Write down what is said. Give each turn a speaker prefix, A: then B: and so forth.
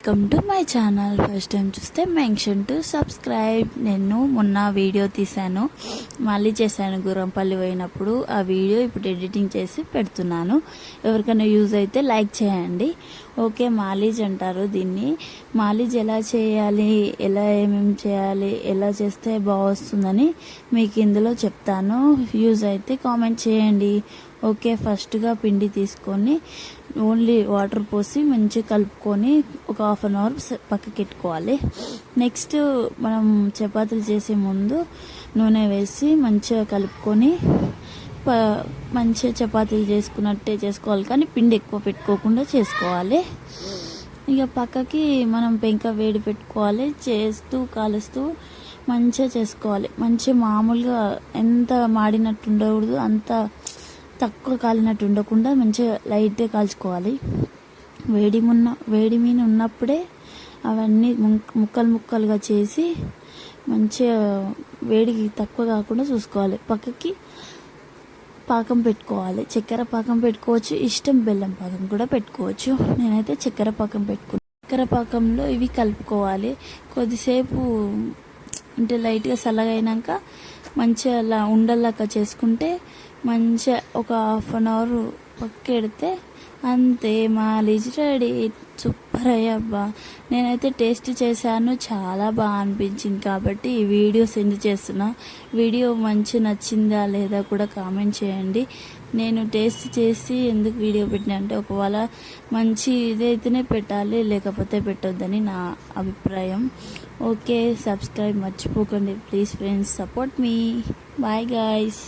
A: Welcome to my channel first time చూస్తే mention to subscribe నేను మొన్న వీడియో తీశాను. మళ్ళీ చేశాను. గురంపల్లి పోయినప్పుడు ఆ వీడియో ఇప్పుడు ఎడిటింగ్ చేసి పెడుతున్నాను. ఎవరికైనా యూజ్ అయితే లైక్ చేయండి. ఓకే మాలీజ్ అంటారు దీన్ని. మాలీజ్ ఎలా చేయాలి? ఎలా ఏమేమి చేయాలి? ఎలా చేస్తే బాగొస్తుందని మీకు ఇందులో చెప్తాను. యూజ్ అయితే కామెంట్ చేయండి. ఓకే ఫస్ట్గా పిండి తీసుకొని ఓన్లీ వాటర్ పోసి మంచిగా కలుపుకొని ఒక హాఫ్ అన్ అవర్ పక్కకి పెట్టుకోవాలి నెక్స్ట్ మనం చపాతీలు చేసే ముందు నూనె వేసి మంచిగా కలుపుకొని ప- మంచిగా చపాతీలు చేసుకున్నట్టే చేసుకోవాలి కానీ పిండి ఎక్కువ పెట్టుకోకుండా చేసుకోవాలి. ఇక పక్కకి మనం పెంక వేడి పెట్టుకోవాలి చేస్తూ కాలుస్తూ మంచిగా చేసుకోవాలి. మంచిగా మామూలుగా ఎంత మాడినట్టు ఉండకూడదు అంత తక్కువ కాలినట్టు ఉండకుండా మంచిగా లైట్గా కాల్చుకోవాలి. వేడి ఉన్న వేడి మీద ఉన్నప్పుడే అవన్నీ ముక్కలు ముక్కలుగా చేసి మంచిగా వేడికి తక్కువ కాకుండా చూసుకోవాలి. పక్కకి పాకం పెట్టుకోవాలి. చక్కెర పాకం పెట్టుకోవచ్చు. ఇష్టం బెల్లం పాకం కూడా పెట్టుకోవచ్చు. నేనైతే చక్కెర పాకం పెట్టుకున్నాను చక్కెర పాకంలో ఇవి కలుపుకోవాలి. కొద్దిసేపు అంటే లైట్గా చల్లగా మంచిగా అలా ఉండలాగా చేసుకుంటే మంచిగా ఒక హాఫ్ అన్ అవర్ పక్కెడితే అంతే మాలీజ్ రెడీ. సూపర్ అయ్యబ్బా. నేనైతే టేస్ట్ చేశాను చాలా బాగా అనిపించింది కాబట్టి ఈ వీడియో సెండ్ చేస్తున్నా. వీడియో మంచి నచ్చిందా లేదా కూడా కామెంట్ చేయండి. నేను టేస్ట్ చేసి ఎందుకు వీడియో పెట్టినా అంటే ఒకవేళ మంచి ఇదైతేనే పెట్టాలి లేకపోతే పెట్టొద్దని నా అభిప్రాయం. ఓకే సబ్స్క్రైబ్ మర్చిపోకండి. ప్లీజ్ ఫ్రెండ్స్ సపోర్ట్ మీ బాయ్ గాయస్